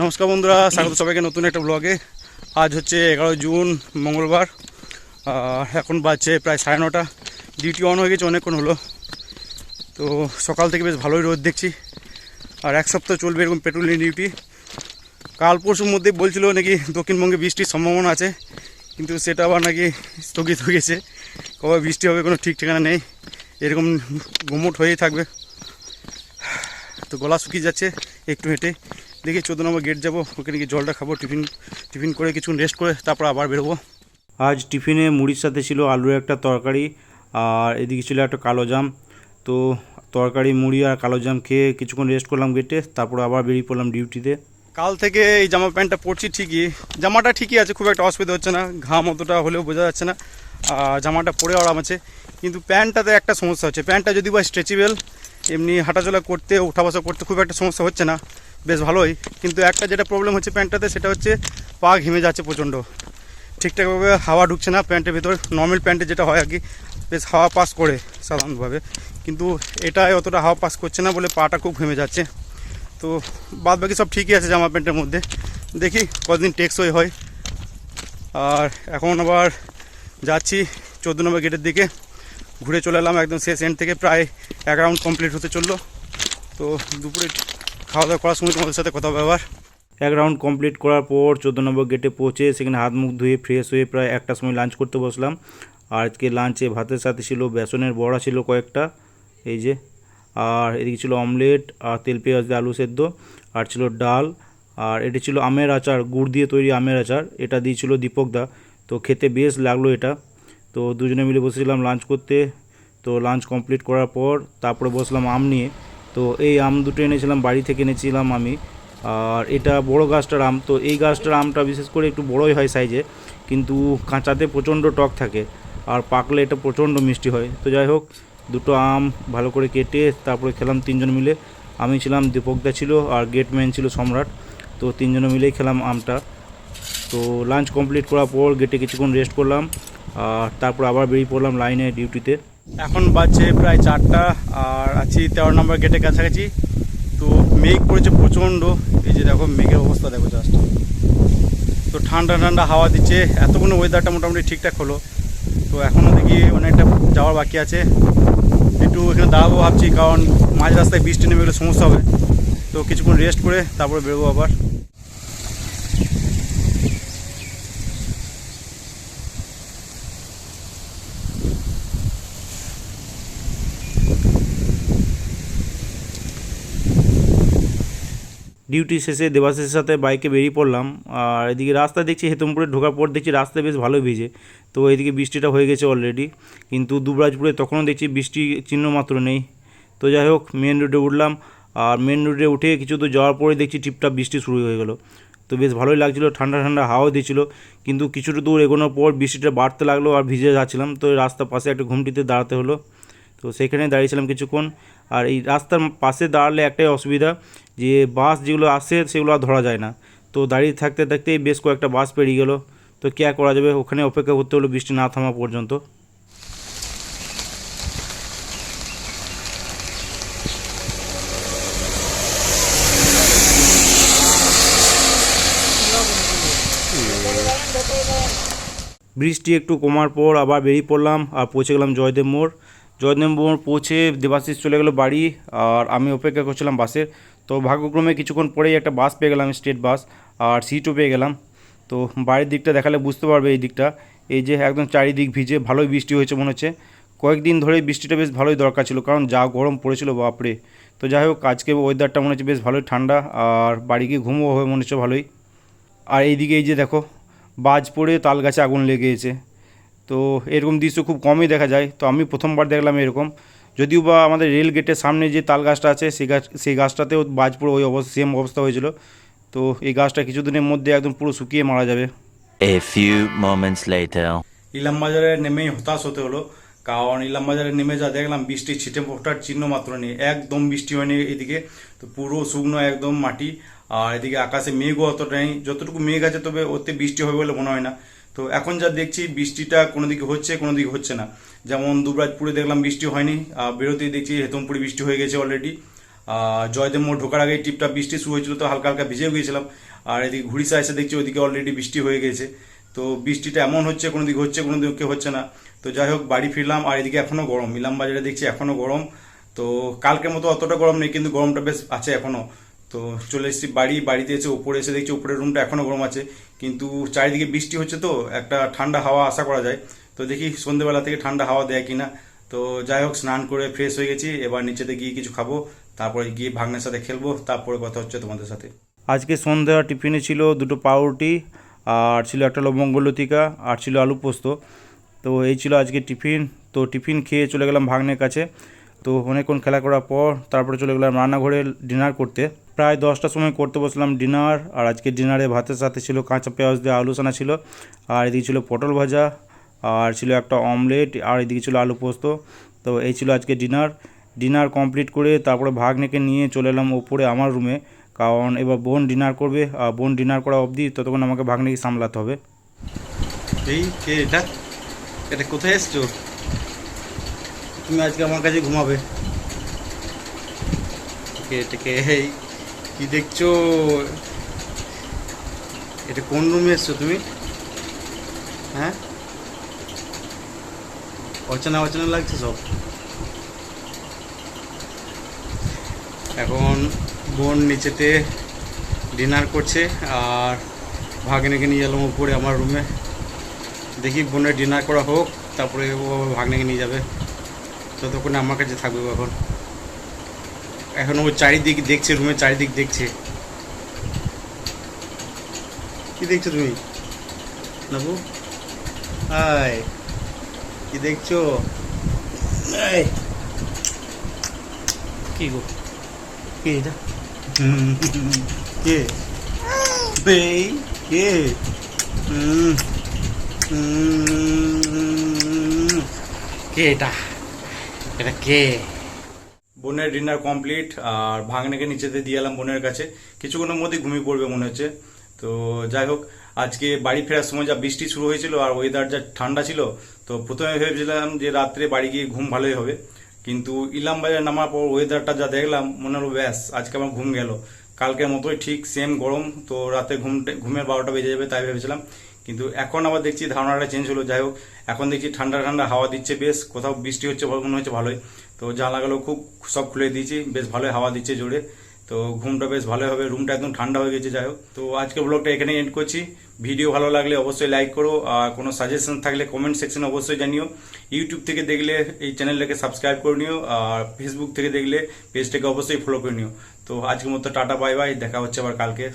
নমস্কার বন্ধুরা, স্বাগত সবাইকে নতুন একটা ব্লগে আজ হচ্ছে এগারো জুন, মঙ্গলবার এখন বাজছে প্রায় সাড়ে নটা। ডিউটি অন হয়ে গেছে, অনেকক্ষণ হলো। তো সকাল থেকে বেশ ভালোই রোদ দেখছি। আর এক সপ্তাহ চলবে এরকম পেট্রোলিং ডিউটি কাল পরশুর মধ্যে বলছিল নাকি দক্ষিণবঙ্গে বৃষ্টির সম্ভাবনা আছে, কিন্তু সেটা আবার নাকি স্থগিত হয়ে গেছে। কবে বৃষ্টি হবে কোনো ঠিক ঠিকানা নেই। এরকম গুমুট হয়েই থাকবে। তো গলা শুকিয়ে যাচ্ছে একটু হেঁটে। দেখি চোদ্দ নম্বর গেট যাব ওখানে গিয়ে জলটা খাব টিফিন টিফিন করে কিছু রেস্ট করে তারপর আবার বেরোবো। আজ টিফিনে মুড়ির সাথে ছিল আলুর একটা তরকারি আর এদিকে ছিল একটা কালো জাম। তো তরকারি মুড়ি আর কালো জাম খেয়ে কিছুক্ষণ রেস্ট করলাম গেটে তারপর আবার বেরিয়ে পড়লাম ডিউটিতে কাল থেকে এই জামা প্যান্টটা পরছি ঠিকই জামাটা ঠিকই আছে খুব একটা অসুবিধা হচ্ছে না ঘাম অতটা হলেও বোঝা যাচ্ছে না আর জামাটা পরে আরাম আছে। কিন্তু প্যান্টটাতে একটা সমস্যা হচ্ছে প্যান্টটা যদি বা স্ট্রেচেবেল এমনি হাঁটাচলা করতে ওঠা বসা করতে খুব একটা সমস্যা হচ্ছে না। বেশ ভালোই। কিন্তু একটা যেটা প্রবলেম হচ্ছে প্যান্টটাতে, সেটা হচ্ছে পা ঘেমে যাচ্ছে প্রচণ্ড। ঠিকঠাকভাবে হাওয়া ঢুকছে না প্যান্টের ভেতর। নর্মাল প্যান্টে যেটা হয় আর কি, বেশ হাওয়া পাস করে সাধারণভাবে। কিন্তু এটায় অতটা হাওয়া পাস করছে না বলে পাটা খুব ঘেমে যাচ্ছে। তো বাদ বাকি সব ঠিকই আছে জামা প্যান্টের মধ্যে। দেখি কতদিন টেকসই হয়। আর এখন আবার যাচ্ছি চোদ্দ নম্বর গেটের দিকে। ঘুরে চলে এলাম একদম শেষ এন্ড থেকে, প্রায় এক রাউন্ড কমপ্লিট হতে চলল। তো দুপুরে খাওয়া দাওয়া করার সময় তোমাদের সাথে কথা আবার। এক রাউন্ড কমপ্লিট করার পর চোদ্দ নম্বর গেটে পৌঁছে সেখানে হাত মুখ ধুয়ে ফ্রেশ হয়ে প্রায় একটার সময় লাঞ্চ করতে বসলাম। আর আজকে লাঞ্চে ভাতের সাথে ছিল বেসনের বড়া ছিল কয়েকটা, এই যে। আর এদিকে ছিল অমলেট আর তেল, পেঁয়াজ দিয়ে আলু সেদ্ধ, আর ছিল ডাল, আর এটি ছিল আমের আচার, গুড় দিয়ে তৈরি আমের আচার, এটা দিয়েছিল দীপকদা তো খেতে বেশ লাগল এটা। তো দুজনে মিলে বসেছিলাম লাঞ্চ করতে। তো লাঞ্চ কমপ্লিট করার পর তারপরে বসলাম আম নিয়ে। তো এই আম দুটো এনেছিলাম, বাড়ি থেকে এনেছিলাম আমি। আর এটা বড় গাছটার আম, তো এই গাছটার আমটা বিশেষ করে একটু বড়ই হয় সাইজে কিন্তু কাঁচাতে প্রচণ্ড টক থাকে। আর পাকলে এটা প্রচণ্ড মিষ্টি হয়। তো যাই হোক, দুটো আম ভালো করে কেটে তারপরে খেলাম তিনজন মিলে। আমি ছিলাম দীপকদা ছিল আর গেটম্যান ছিল সম্রাট। তো তিনজনে মিলেই খেলাম আমটা। তো লাঞ্চ কমপ্লিট করার পর গেটে কিছুক্ষণ রেস্ট করলাম। আর তারপর আবার বেরিয়ে পড়লাম লাইনে ডিউটিতে এখন বাজছে প্রায় চারটা, আর আছি তেরো নম্বর গেটের কাছাকাছি। তো মেঘ পড়েছে প্রচণ্ড। এই যে দেখো, মেঘের অবস্থা দেখো জাস্ট তো ঠান্ডা ঠান্ডা হাওয়া দিচ্ছে। এতক্ষণ ওয়েদারটা মোটামুটি ঠিকঠাক হলো। তো এখনও দেখি অনেকটা যাওয়ার বাকি আছে। একটু এখানে দাঁড়াবো ভাবছি, কারণ মাঝ রাস্তায় বৃষ্টি নেমে গেলে সমস্যা হবে। তো কিছুক্ষণ রেস্ট করে তারপরে বেরোবো আবার। ডিউটি শেষে দেবাশিসের সাথে বাইকে বেরিয়ে পড়লাম। আর এদিকে রাস্তা দেখছি, হেতমপুরে ঢোকার পর দেখছি রাস্তা বেশ ভালো ভিজে। তো এদিকে বৃষ্টিটা হয়ে গেছে অলরেডি কিন্তু দুবরাজপুরে তখনও দেখছি বৃষ্টি চিহ্ন মাত্র নেই। তো যাই হোক মেন রোডে উঠলাম। আর মেন রোডে উঠে কিছু তো যাওয়ার পরে দেখছি টিপটাপ বৃষ্টি শুরু হয়ে গেলো। তো বেশ ভালোই লাগছিল, ঠান্ডা ঠান্ডা হাওয়া দিচ্ছিল। কিন্তু কিছুটা দূর এগোনোর পর বৃষ্টিটা বাড়তে লাগল আর ভিজে যাচ্ছিলাম। তো রাস্তার পাশে একটা ঘুমটিতে দাঁড়াতে হলো। তো সেখানে দাঁড়িয়েছিলাম কিছুক্ষণ। আর এই রাস্তার পাশে দাঁড়ালে একটাই অসুবিধা যে বাস যেগুলো আসে সেগুলো আর ধরা যায় না। তো দাঁড়িয়ে থাকতে থাকতেই বেশ কয়েকটা বাস পেরিয়ে গেলো। তো কী করা যাবে? ওখানে অপেক্ষা করতে হলো বৃষ্টি না থামা পর্যন্ত। বৃষ্টি একটু কমার পর আবার বেরিয়ে পড়লাম আর পৌঁছে গেলাম জয়দেব মোড়। জয়দেব মোড় পৌঁছে দেবাশিস চলে গেলো বাড়ি আর আমি অপেক্ষা করছিলাম বাসের তো ভাগ্যক্রমে কিছুক্ষণ পরেই একটা বাস পেয়ে গেলাম, স্টেট বাস, আর সিটও পেয়ে গেলাম। তো বাড়ির দিকটা দেখালে বুঝতে পারবে এই দিকটা। এই যে একদম চারিদিক ভিজে ভালোই বৃষ্টি হয়েছে মনে হচ্ছে। কয়েকদিন ধরে বৃষ্টিটা বেশ ভালোই দরকার ছিল, কারণ যা গরম পড়েছিল, বাপরে। তো যাই হোক, আজকে ওয়েদারটা মনে হচ্ছে বেশ ভালোই ঠান্ডা, আর বাড়ি গিয়ে ঘুমও হবে মনে হচ্ছে ভালোই। আর এইদিকে এই যে দেখো, বাজ পড়ে তাল গাছে আগুন লেগেছে তো এরকম দৃশ্য খুব কমই দেখা যায়। তো আমি প্রথমবার দেখলাম এরকম। যদিও বা আমাদের রেল গেটের সামনে যে তাল গাছটা আছে সেই গাছ সেই গাছটাতেও বাজ পড়ে ওই অবস্থা সেম অবস্থা হয়েছিল। তো এই গাছটা কিছুদিনের মধ্যে একদম পুরো শুকিয়ে মারা যাবে। A few moments later. ইলাম বাজারে নেমেই হতাশ হতে হলো। কারণ ইলাম বাজারে নেমে যা দেখলাম বৃষ্টি ছিটে ফোটার চিহ্ন মাত্র নেই। একদম বৃষ্টি হয়নি এদিকে। তো পুরো শুকনো একদম মাটি। আর এদিকে আকাশে মেঘও অতটা নেই। যতটুকু মেঘ আছে তবে ওতে বৃষ্টি হবে বলে মনে হয় না। তো এখন যা দেখছি, বৃষ্টিটা কোনো দিকে হচ্ছে কোনো দিকে হচ্ছে না। যেমন দুবরাজপুরে দেখলাম বৃষ্টি হয়নি বেরোতেই দেখছি হেতমপুরে বৃষ্টি হয়ে গেছে অলরেডি জয়দেব মোড় ঢোকার আগে টিপটা বৃষ্টি শুরু হয়েছিল, তো হালকা হালকা ভিজেও গিয়েছিলাম। আর এদিকে ঘুড়িসা এসে দেখছি ওইদিকে অলরেডি বৃষ্টি হয়ে গেছে। তো বৃষ্টিটা এমন হচ্ছে কোনো দিকে হচ্ছে কোনো দিকে হচ্ছে না। তো যাই হোক, বাড়ি ফিরলাম, আর এদিকে এখনও গরম। ইলাম বাজারে দেখছি এখনও গরম। তো কালকের মতো অতটা গরম নেই, কিন্তু গরমটা বেশ আছে এখনও। তো চলে এসেছি বাড়ি, বাড়িতে এসে উপরে এসে দেখছি উপরের রুমটা এখনও গরম আছে। কিন্তু চারিদিকে বৃষ্টি হচ্ছে তো, একটা ঠান্ডা হাওয়া আশা করা যায়। তো দেখি সন্ধ্যেবেলা থেকে ঠান্ডা হাওয়া দেয় কিনা। তো যাই হোক, স্নান করে ফ্রেশ হয়ে গেছি, এবার নিচেতে গিয়ে কিছু খাব, তারপরে গিয়ে ভাগ্নের সাথে খেলব, তারপরে কথা হচ্ছে তোমাদের সাথে। আজকে সন্ধ্যা টিফিনে ছিল দুটো পাউরুটি, আর ছিল একটা লবঙ্গলতিকা আর ছিল আলু পোস্ত। তো এই ছিল আজকে টিফিন। তো টিফিন খেয়ে চলে গেলাম ভাগ্নের কাছে। তো অনেকক্ষণ খেলা করার পর তারপরে চলে গেলাম রান্নাঘরে ডিনার করতে। প্রায় দশটার সময় করতে বসলাম ডিনার, আর আজকে ডিনারে ভাতের সাথে ছিল কাঁচা পেঁয়াজ দিয়ে আলু সানা ছিল, আর এদিকে ছিল পটল ভাজা, আর ছিল একটা অমলেট, আর এদিকে ছিল আলু পোস্ত। তো এই ছিল আজকে ডিনার। ডিনার কমপ্লিট করে তারপরে ভাগ্নেকে নিয়ে চলে এলাম ওপরে আমার রুমে, কারণ এবার বোন ডিনার করবে, আর বোন ডিনার করা অবধি ততক্ষণ আমাকে ভাগ্নেকে সামলাতে হবে। এই কে এটা? এটা কোথায় এসছো? তুমি আজকে আমার কাছে ঘুমাবে। কে এটা কে এই কি দেখছ? এটা কোন রুমে এসছো তুমি? হ্যাঁ? অচেনা অচেনা লাগছে সব। এখন বোন নিচেতে ডিনার করছে আর ভাগ্নেকে নিয়ে এলাম উপরে আমার রুমে। দেখি বোনের ডিনার করা হোক, তারপরে ও ভাগ্নেকে নিয়ে যাবে। ততক্ষণে আমার কাছে থাকবে এখন। এখন ও চারিদিক দেখছে রুমের চারিদিক দেখছে। কি দেখছ তুমি? নাবু? আয়। কি দেখছ? কি গো? কে এটা? কে? এই কে? হুম। কে এটা? এটা কে? বোনের ডিনার কমপ্লিট আর ভাগ্নেকে নিচেতে দিয়ে এলাম বোনের কাছে। কিছুক্ষণের মধ্যে ঘুমিয়ে পড়বে মনে হচ্ছে। তো যাই হোক, আজকে বাড়ি ফেরার সময় যা বৃষ্টি শুরু হয়েছিল আর ওয়েদার যা ঠান্ডা ছিল, তো প্রথমে ভেবেছিলাম যে রাত্রে বাড়ি গিয়ে ঘুম ভালোই হবে। কিন্তু ইলাম বাজার নামার পর ওয়েদারটা যা দেখলাম, মনে হলো ব্যাস, আজকে আমার ঘুম গেল। কালকের মতোই ঠিক সেম গরম, তো রাতে ঘুম, ঘুমের বারোটা বেজে যাবে তাই ভেবেছিলাম। কিন্তু এখন আবার দেখছি ধারণাটা চেঞ্জ হলো। যাই হোক, এখন দেখছি ঠান্ডা ঠান্ডা হাওয়া দিচ্ছে বেশ, কোথাও বৃষ্টি হচ্ছে মনে হচ্ছে ভালোই। তো জানলাগুলো খুব সব খুলে দিয়েছি, বেশ ভালোই হাওয়া দিচ্ছে জোরে। তো ঘুমটা বেশ ভালোই হবে, রুমটা একদম ঠান্ডা হয়ে গেছে, যাই হোক। তো আজকের ব্লগটা এখানে এন্ড করছি। ভিডিও ভালো লাগলে অবশ্যই লাইক করো, আর কোনো সাজেশন থাকলে কমেন্ট সেকশনে অবশ্যই জানিও। ইউটিউব থেকে দেখলে এই চ্যানেলটাকে সাবস্ক্রাইব করে নিও, আর ফেসবুক থেকে দেখলে পেজটাকে অবশ্যই ফলো করে নিও। তো আজকের মতো টাটা বাই বাই দেখা হচ্ছে আবার কালকে।